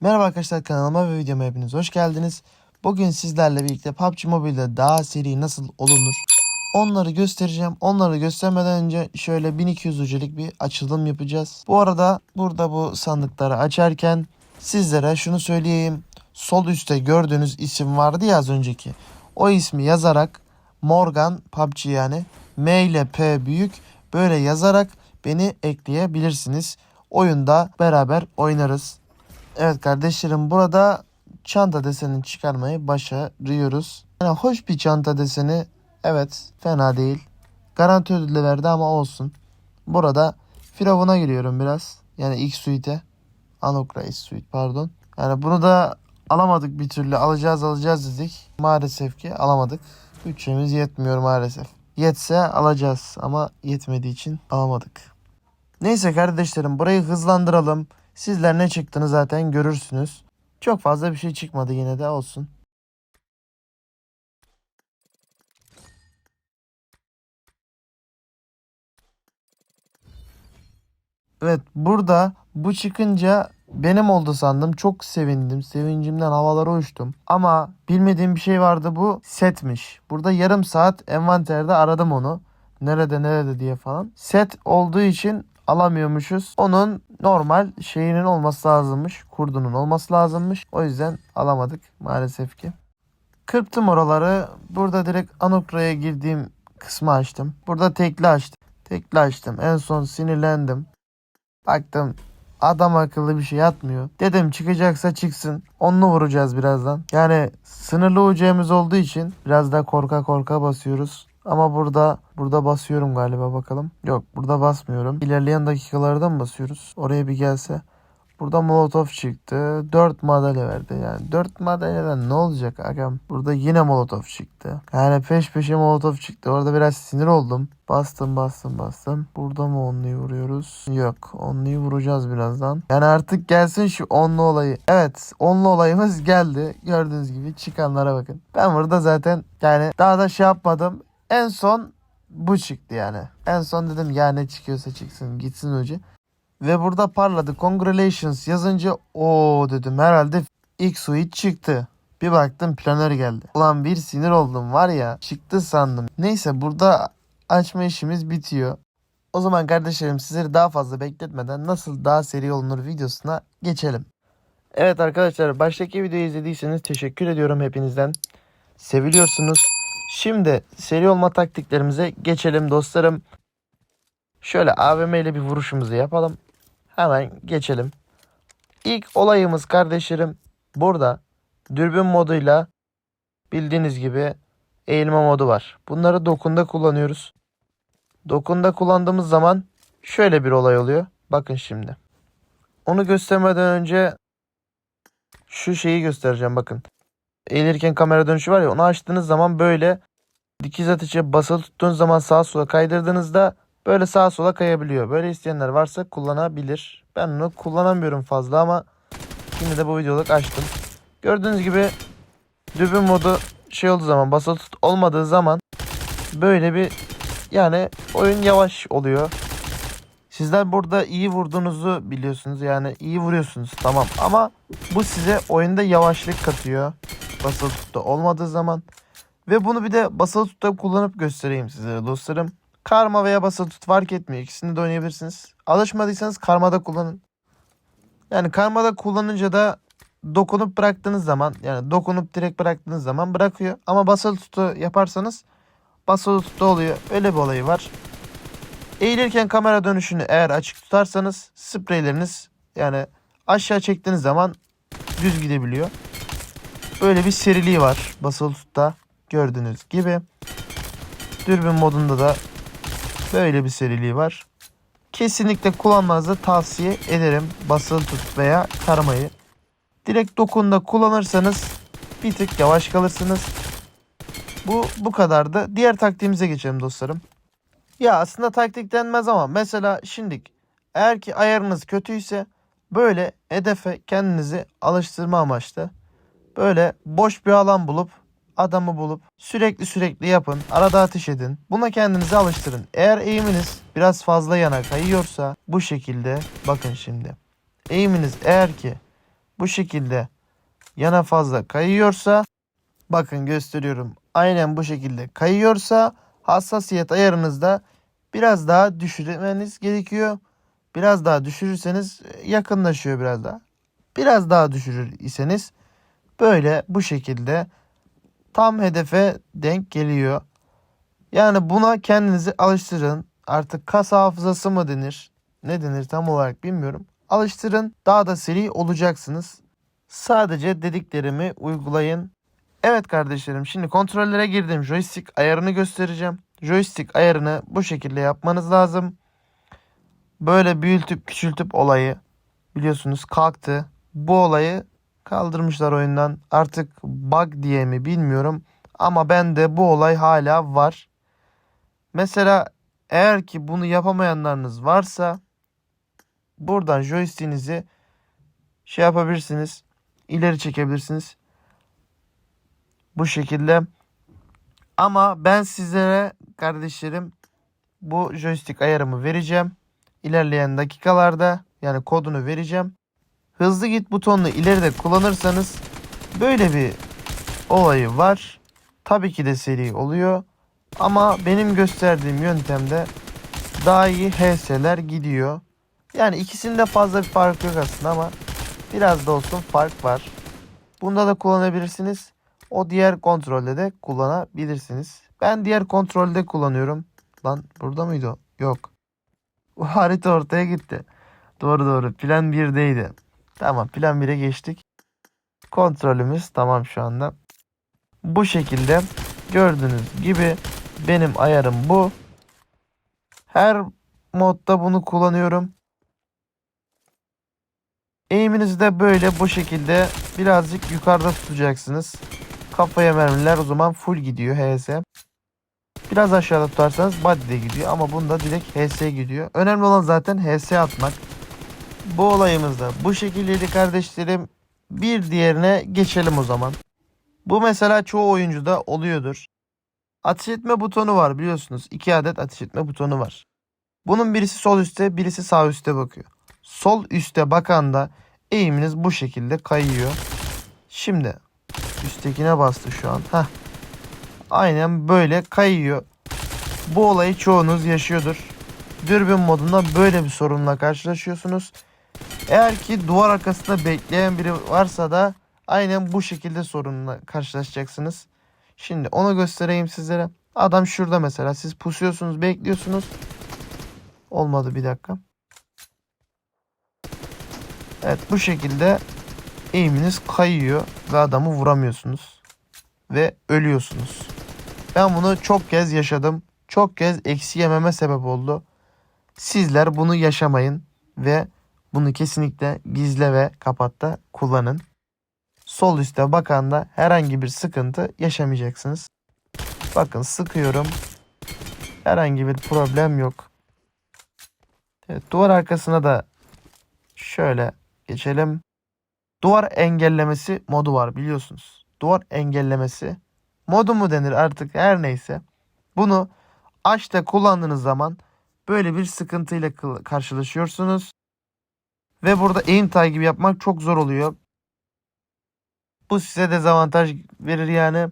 Merhaba arkadaşlar kanalıma ve videoma hepiniz hoş geldiniz. Bugün sizlerle birlikte PUBG Mobile'de daha seri nasıl olunur onları göstereceğim. Onları göstermeden önce şöyle 1200 uculik bir açılım yapacağız. Bu arada burada bu sandıkları açarken sizlere şunu söyleyeyim. Sol üstte gördüğünüz isim vardı ya az önceki. O ismi yazarak Morgan PUBG yani M ile P büyük böyle yazarak beni ekleyebilirsiniz. Oyunda beraber oynarız. Evet kardeşlerim burada çanta desenini çıkarmayı başarıyoruz. Yani hoş bir çanta deseni. Evet fena değil. Garanti ödülü verdi ama olsun. Burada Firavun'a giriyorum biraz. Yani ilk suite. Anokrais suite pardon. Yani bunu da alamadık bir türlü. Alacağız alacağız dedik. Maalesef ki alamadık. Bütçemiz yetmiyor maalesef. Yetse alacağız ama yetmediği için alamadık. Neyse kardeşlerim burayı hızlandıralım. Sizler ne çıktığını zaten görürsünüz. Çok fazla bir şey çıkmadı yine de olsun. Evet burada bu çıkınca benim oldu sandım. Çok sevindim. Sevincimden havalara uçtum. Ama bilmediğim bir şey vardı bu setmiş. Burada yarım saat envanterde aradım onu. Nerede nerede diye falan. Set olduğu için alamıyormuşuz. Onun normal şeyinin olması lazımmış. Kurdunun olması lazımmış. O yüzden alamadık maalesef ki. Kırptım oraları. Burada direkt Anukra'ya girdiğim kısmı açtım. Burada tekli açtım. Tekli açtım. En son sinirlendim. Baktım adam akıllı bir şey atmıyor. Dedim çıkacaksa çıksın. Onlu vuracağız birazdan. Yani sınırlı ucumuz olduğu için biraz da korka korka basıyoruz. Ama burada burada basıyorum galiba bakalım. Yok burada basmıyorum. İlerleyen dakikalarda mı basıyoruz? Oraya bir gelse. Burada molotof çıktı. 4 madalya verdi yani. 4 madalyadan ne olacak agam? Burada yine molotof çıktı. Yani peş peşe molotof çıktı. Orada biraz sinir oldum. Bastım bastım bastım. Burada mı onluyu vuruyoruz? Yok. Onluyu vuracağız birazdan. Yani artık gelsin şu onlu olayı. Evet onlu olayımız geldi. Gördüğünüz gibi çıkanlara bakın. Ben burada zaten yani daha da şey yapmadım. En son bu çıktı yani. En son dedim ya ne çıkıyorsa çıksın gitsin ucu. Ve burada parladı. Congratulations yazınca o dedim herhalde ilk suite çıktı. Bir baktım planör geldi. Ulan bir sinir oldum var ya çıktı sandım. Neyse burada açma işimiz bitiyor. O zaman kardeşlerim sizleri daha fazla bekletmeden nasıl daha seri olunur videosuna geçelim. Evet arkadaşlar baştaki videoyu izlediyseniz teşekkür ediyorum hepinizden. Seviliyorsunuz. Şimdi seri olma taktiklerimize geçelim dostlarım. Şöyle AVM ile bir vuruşumuzu yapalım. Hemen geçelim. İlk olayımız kardeşlerim burada dürbün moduyla bildiğiniz gibi eğilme modu var. Bunları dokunda kullanıyoruz. Dokunda kullandığımız zaman şöyle bir olay oluyor. Bakın şimdi. Onu göstermeden önce şu şeyi göstereceğim bakın. Eğilirken kamera dönüşü var ya onu açtığınız zaman böyle dikiz atışı basılı tuttuğunuz zaman sağa sola kaydırdığınızda böyle sağa sola kayabiliyor. Böyle isteyenler varsa kullanabilir. Ben onu kullanamıyorum fazla ama yine de bu videoluk açtım. Gördüğünüz gibi dürbün modu şey olduğu zaman basılı tut olmadığı zaman böyle bir yani oyun yavaş oluyor. Sizler burada iyi vurduğunuzu biliyorsunuz. Yani iyi vuruyorsunuz tamam ama bu size oyunda yavaşlık katıyor. Basılı tutta olmadığı zaman. Ve bunu bir de basılı tutta kullanıp göstereyim sizlere dostlarım. Karma veya basılı tut fark etmiyor. İkisini de oynayabilirsiniz. Alışmadıysanız karmada kullanın. Yani karmada kullanınca da dokunup bıraktığınız zaman yani dokunup direkt bıraktığınız zaman bırakıyor. Ama basılı tutu yaparsanız basılı tutu oluyor. Öyle bir olayı var. Eğilirken kamera dönüşünü eğer açık tutarsanız spreyleriniz yani aşağı çektiğiniz zaman düz gidebiliyor. Böyle bir seriliği var basılı tutta gördüğünüz gibi. Dürbün modunda da böyle bir seriliği var. Kesinlikle kullanmanızı tavsiye ederim basılı tut veya karmayı. Direkt dokunda kullanırsanız bir tık yavaş kalırsınız. Bu bu kadardı. Diğer taktiğimize geçelim dostlarım. Ya aslında taktik denmez ama mesela şimdi eğer ki ayarınız kötüyse böyle hedefe kendinizi alıştırma amaçlı böyle boş bir alan bulup adamı bulup sürekli sürekli yapın. Arada ateş edin. Buna kendinizi alıştırın. Eğer eğiminiz biraz fazla yana kayıyorsa bu şekilde bakın şimdi. Eğiminiz eğer ki bu şekilde yana fazla kayıyorsa bakın gösteriyorum. Aynen bu şekilde kayıyorsa hassasiyet ayarınızda biraz daha düşürmeniz gerekiyor. Biraz daha düşürürseniz yakınlaşıyor biraz daha. Biraz daha düşürür iseniz böyle bu şekilde tam hedefe denk geliyor. Yani buna kendinizi alıştırın. Artık kas hafızası mı denir? Ne denir tam olarak bilmiyorum. Alıştırın. Daha da seri olacaksınız. Sadece dediklerimi uygulayın. Evet kardeşlerim şimdi kontrollere girdim. Joystick ayarını göstereceğim. Joystick ayarını bu şekilde yapmanız lazım. Böyle büyütüp küçültüp olayı biliyorsunuz kalktı. Bu olayı kaldırmışlar oyundan. Artık bug diye mi bilmiyorum. Ama bende bu olay hala var. Mesela eğer ki bunu yapamayanlarınız varsa buradan joystick'inizi şey yapabilirsiniz. ileri çekebilirsiniz. Bu şekilde. Ama ben sizlere kardeşlerim bu joystick ayarımı vereceğim. İlerleyen dakikalarda yani kodunu vereceğim. Hızlı git butonunu ileride kullanırsanız böyle bir olayı var. Tabii ki de seri oluyor. Ama benim gösterdiğim yöntemde daha iyi HS'ler gidiyor. Yani ikisinde fazla bir fark yok aslında ama biraz da olsun fark var. Bunda da kullanabilirsiniz. O diğer kontrolde de kullanabilirsiniz. Ben diğer kontrolde kullanıyorum. Lan burada mıydı o? Yok. Bu harita ortaya gitti. Doğru doğru. Plan 1'deydi. Tamam plan 1'e geçtik. Kontrolümüz tamam şu anda. Bu şekilde gördüğünüz gibi benim ayarım bu. Her modda bunu kullanıyorum. Eğiminizi de böyle bu şekilde birazcık yukarıda tutacaksınız. Kafaya mermiler o zaman full gidiyor HS. Biraz aşağıda tutarsanız body de gidiyor ama bunda direkt HS gidiyor. Önemli olan zaten HS atmak. Bu olayımız da bu şekildeydi kardeşlerim. Bir diğerine geçelim o zaman. Bu mesela çoğu oyuncuda oluyordur. Ateş etme butonu var biliyorsunuz. İki adet ateş etme butonu var. Bunun birisi sol üstte birisi sağ üstte bakıyor. Sol üstte bakan da eğiminiz bu şekilde kayıyor. Şimdi üsttekine bastı şu an. Heh. Aynen böyle kayıyor. Bu olayı çoğunuz yaşıyordur. Dürbün modunda böyle bir sorunla karşılaşıyorsunuz. Eğer ki duvar arkasında bekleyen biri varsa da aynen bu şekilde sorunla karşılaşacaksınız. Şimdi onu göstereyim sizlere. Adam şurada mesela. Siz pusuyorsunuz, bekliyorsunuz. Olmadı bir dakika. Evet bu şekilde eğiminiz kayıyor ve adamı vuramıyorsunuz. Ve ölüyorsunuz. Ben bunu çok kez yaşadım. Çok kez eksi yememe sebep oldu. Sizler bunu yaşamayın ve bunu kesinlikle gizle ve kapatta kullanın. Sol üstte bakanda herhangi bir sıkıntı yaşamayacaksınız. Bakın sıkıyorum. Herhangi bir problem yok. Evet, duvar arkasına da şöyle geçelim. Duvar engellemesi modu var biliyorsunuz. Duvar engellemesi modu mu denir artık her neyse. Bunu açta kullandığınız zaman böyle bir sıkıntıyla karşılaşıyorsunuz. Ve burada aim gibi yapmak çok zor oluyor. Bu size dezavantaj verir yani.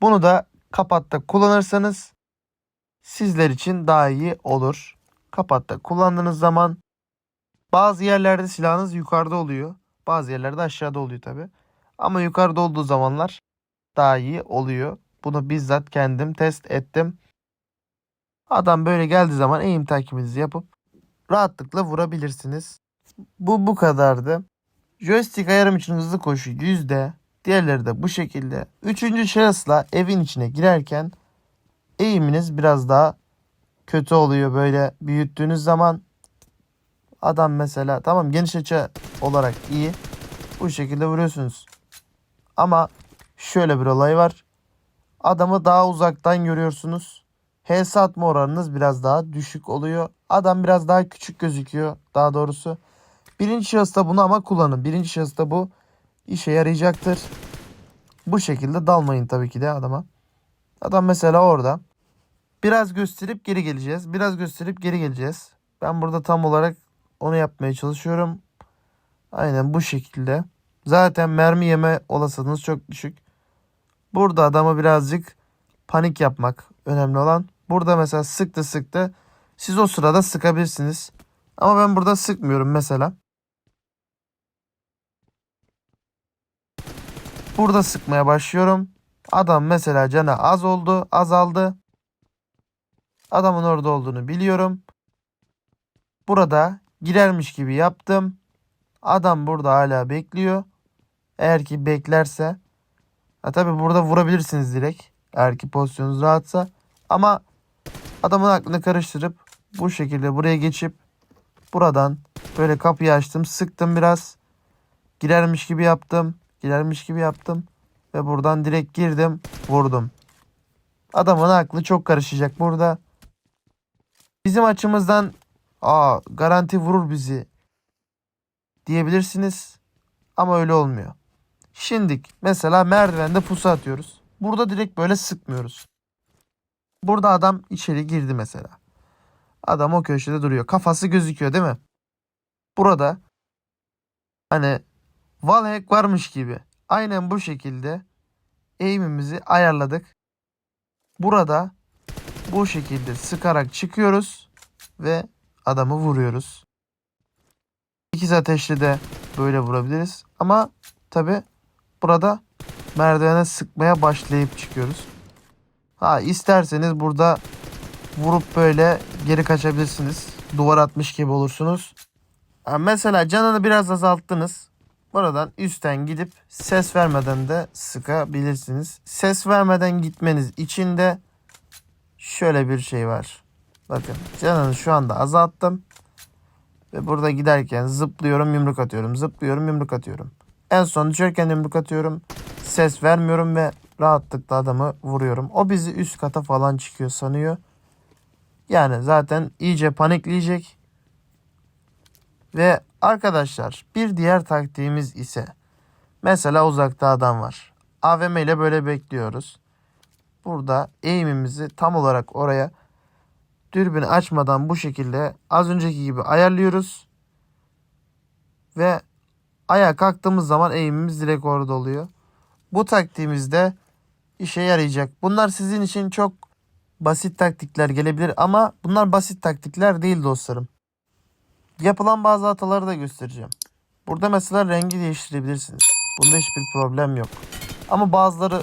Bunu da kapatta kullanırsanız sizler için daha iyi olur. Kapatta kullandığınız zaman bazı yerlerde silahınız yukarıda oluyor. Bazı yerlerde aşağıda oluyor tabi. Ama yukarıda olduğu zamanlar daha iyi oluyor. Bunu bizzat kendim test ettim. Adam böyle geldiği zaman eğim takibinizi yapıp rahatlıkla vurabilirsiniz. Bu bu kadardı. Joystick ayarım için hızlı koşu yüzde. Diğerleri de bu şekilde. Üçüncü şahısla evin içine girerken eğiminiz biraz daha kötü oluyor böyle büyüttüğünüz zaman. Adam mesela tamam geniş açı olarak iyi. Bu şekilde vuruyorsunuz. Ama şöyle bir olay var. Adamı daha uzaktan görüyorsunuz. HS atma oranınız biraz daha düşük oluyor. Adam biraz daha küçük gözüküyor daha doğrusu. Birinci şahısta bunu ama kullanın. Birinci şahısta bu işe yarayacaktır. Bu şekilde dalmayın tabii ki de adama. Adam mesela orada. Biraz gösterip geri geleceğiz. Biraz gösterip geri geleceğiz. Ben burada tam olarak onu yapmaya çalışıyorum. Aynen bu şekilde. Zaten mermi yeme olasılığınız çok düşük. Burada adama birazcık panik yapmak önemli olan. Burada mesela sıktı sıktı. Siz o sırada sıkabilirsiniz. Ama ben burada sıkmıyorum mesela. Burada sıkmaya başlıyorum. Adam mesela canı az oldu, azaldı. Adamın orada olduğunu biliyorum. Burada girermiş gibi yaptım. Adam burada hala bekliyor. Eğer ki beklerse. Ha tabi burada vurabilirsiniz direkt. Eğer ki pozisyonunuz rahatsa. Ama adamın aklını karıştırıp bu şekilde buraya geçip buradan böyle kapıyı açtım. Sıktım biraz. Girermiş gibi yaptım. Girermiş gibi yaptım. Ve buradan direkt girdim. Vurdum. Adamın aklı çok karışacak burada. Bizim açımızdan aa garanti vurur bizi diyebilirsiniz. Ama öyle olmuyor. Şimdi mesela merdivende pusu atıyoruz. Burada direkt böyle sıkmıyoruz. Burada adam içeri girdi mesela. Adam o köşede duruyor. Kafası gözüküyor değil mi? Burada hani wallhack varmış gibi. Aynen bu şekilde eğimimizi ayarladık. Burada bu şekilde sıkarak çıkıyoruz ve adamı vuruyoruz. İkiz ateşli de böyle vurabiliriz. Ama tabi burada merdivene sıkmaya başlayıp çıkıyoruz. Ha isterseniz burada vurup böyle geri kaçabilirsiniz. Duvar atmış gibi olursunuz. Ha, mesela canını biraz azalttınız. Buradan üstten gidip ses vermeden de sıkabilirsiniz. Ses vermeden gitmeniz için de şöyle bir şey var. Bakın canını şu anda azalttım. Ve burada giderken zıplıyorum yumruk atıyorum. Zıplıyorum yumruk atıyorum. En son düşerken yumruk atıyorum. Ses vermiyorum ve rahatlıkla adamı vuruyorum. O bizi üst kata falan çıkıyor sanıyor. Yani zaten iyice panikleyecek. Ve arkadaşlar bir diğer taktiğimiz ise mesela uzakta adam var. AVM ile böyle bekliyoruz. Burada eğimimizi tam olarak oraya dürbünü açmadan bu şekilde az önceki gibi ayarlıyoruz. Ve ayağa kalktığımız zaman eğimimiz direkt orada oluyor. Bu taktiğimizde işe yarayacak. Bunlar sizin için çok basit taktikler gelebilir ama bunlar basit taktikler değil dostlarım. Yapılan bazı hataları da göstereceğim. Burada mesela rengi değiştirebilirsiniz. Bunda hiçbir problem yok. Ama bazıları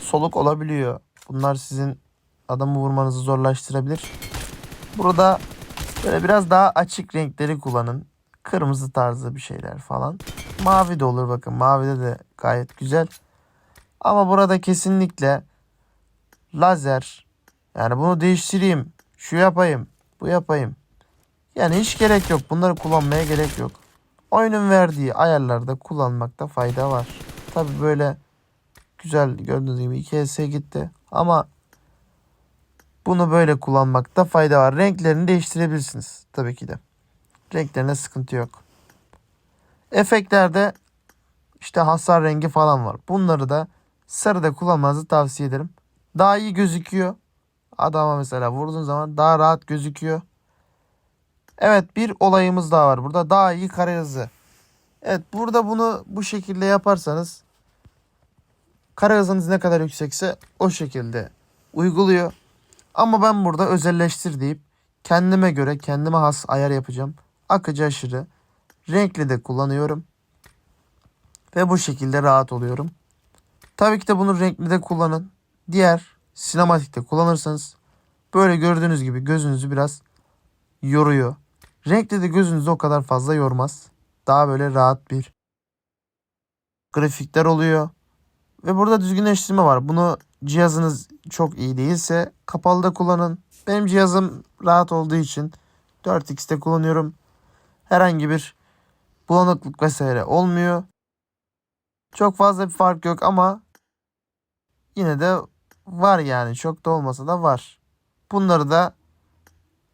soluk olabiliyor. Bunlar sizin adamı vurmanızı zorlaştırabilir. Burada böyle biraz daha açık renkleri kullanın. Kırmızı tarzı bir şeyler falan. Mavi de olur bakın. Mavide de gayet güzel. Ama burada kesinlikle lazer yani bunu değiştireyim. Şu yapayım. Bu yapayım. Yani hiç gerek yok. Bunları kullanmaya gerek yok. Oyunun verdiği ayarlarda kullanmakta fayda var. Tabi böyle güzel gördüğünüz gibi 2S gitti. Ama bunu böyle kullanmakta fayda var. Renklerini değiştirebilirsiniz. Tabii ki de. Renklerine sıkıntı yok. Efektlerde işte hasar rengi falan var. Bunları da sarıda kullanmanızı tavsiye ederim. Daha iyi gözüküyor. Adama mesela vurduğun zaman daha rahat gözüküyor. Evet bir olayımız daha var. Burada daha iyi kare hızı. Evet burada bunu bu şekilde yaparsanız kare hızınız ne kadar yüksekse o şekilde uyguluyor. Ama ben burada özelleştir deyip kendime göre kendime has ayar yapacağım. Akıcı aşırı renkli de kullanıyorum. Ve bu şekilde rahat oluyorum. Tabii ki de bunu renkli de kullanın. Diğer sinematikte kullanırsanız böyle gördüğünüz gibi gözünüzü biraz yoruyor. Renkli de gözünüzü o kadar fazla yormaz. Daha böyle rahat bir grafikler oluyor. Ve burada düzgünleştirme var. Bunu cihazınız çok iyi değilse kapalıda kullanın. Benim cihazım rahat olduğu için 4x'te kullanıyorum. Herhangi bir bulanıklık vesaire olmuyor. Çok fazla bir fark yok ama yine de var yani çok da olmasa da var. Bunları da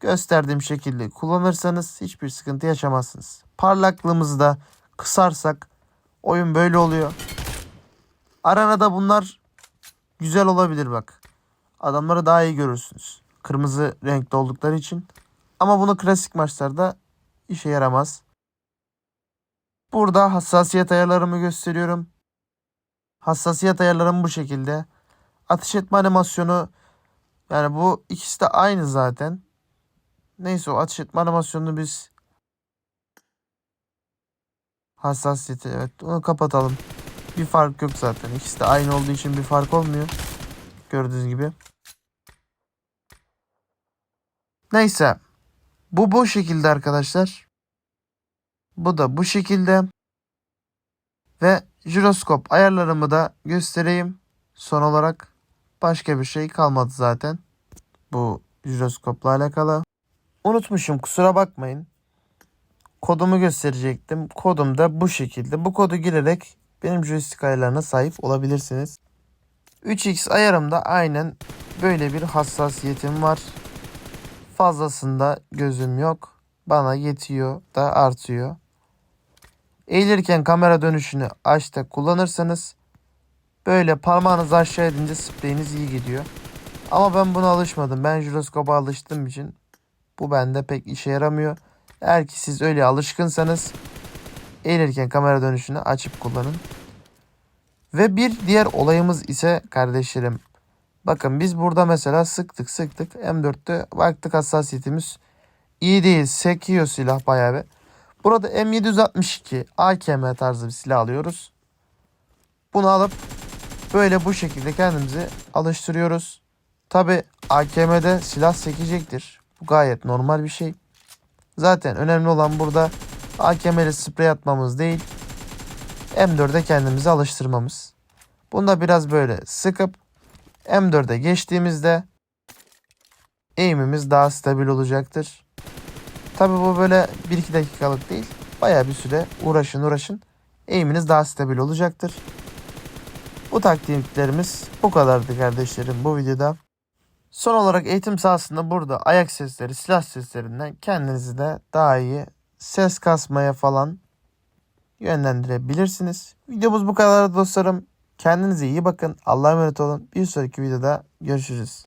gösterdiğim şekilde kullanırsanız hiçbir sıkıntı yaşamazsınız. Parlaklığımızı da kısarsak oyun böyle oluyor. Aranada bunlar güzel olabilir bak. Adamları daha iyi görürsünüz. Kırmızı renkli oldukları için. Ama bunu klasik maçlarda işe yaramaz. Burada hassasiyet ayarlarımı gösteriyorum. Hassasiyet ayarlarım bu şekilde. Atış etme animasyonu yani bu ikisi de aynı zaten. Neyse o atış etme animasyonunu biz hassasiyeti evet onu kapatalım. Bir fark yok zaten. İkisi de aynı olduğu için bir fark olmuyor. Gördüğünüz gibi. Neyse. Bu bu şekilde arkadaşlar. Bu da bu şekilde. Ve jiroskop ayarlarımı da göstereyim. Son olarak başka bir şey kalmadı zaten. Bu jiroskopla alakalı. Unutmuşum kusura bakmayın. Kodumu gösterecektim. Kodum da bu şekilde. Bu kodu girerek benim joystick ayarlarına sahip olabilirsiniz. 3x ayarımda aynen böyle bir hassasiyetim var. Fazlasında gözüm yok. Bana yetiyor da artıyor. Eğilirken kamera dönüşünü açta kullanırsanız böyle parmağınızı aşağı edince spreyiniz iyi gidiyor. Ama ben buna alışmadım. Ben jiroskopa alıştığım için bu bende pek işe yaramıyor. Eğer ki siz öyle alışkınsanız eğilirken kamera dönüşünü açıp kullanın. Ve bir diğer olayımız ise kardeşlerim. Bakın biz burada mesela sıktık sıktık. M4'te baktık hassasiyetimiz iyi değil. Sekiyor silah bayağı bir. Burada M762 AKM tarzı bir silah alıyoruz. Bunu alıp böyle bu şekilde kendimizi alıştırıyoruz. Tabi AKM'de silah sekecektir. Bu gayet normal bir şey. Zaten önemli olan burada AKM ile sprey atmamız değil. M4'e kendimizi alıştırmamız. Bunda biraz böyle sıkıp M4'e geçtiğimizde aim'imiz daha stabil olacaktır. Tabi bu böyle 1-2 dakikalık değil. Baya bir süre uğraşın uğraşın. Aim'iniz daha stabil olacaktır. Bu taktiklerimiz bu kadardı kardeşlerim bu videoda. Son olarak eğitim sahasında burada ayak sesleri, silah seslerinden kendinizi de daha iyi ses kasmaya falan yönlendirebilirsiniz. Videomuz bu kadar dostlarım. Kendinize iyi bakın. Allah'a emanet olun. Bir sonraki videoda görüşürüz.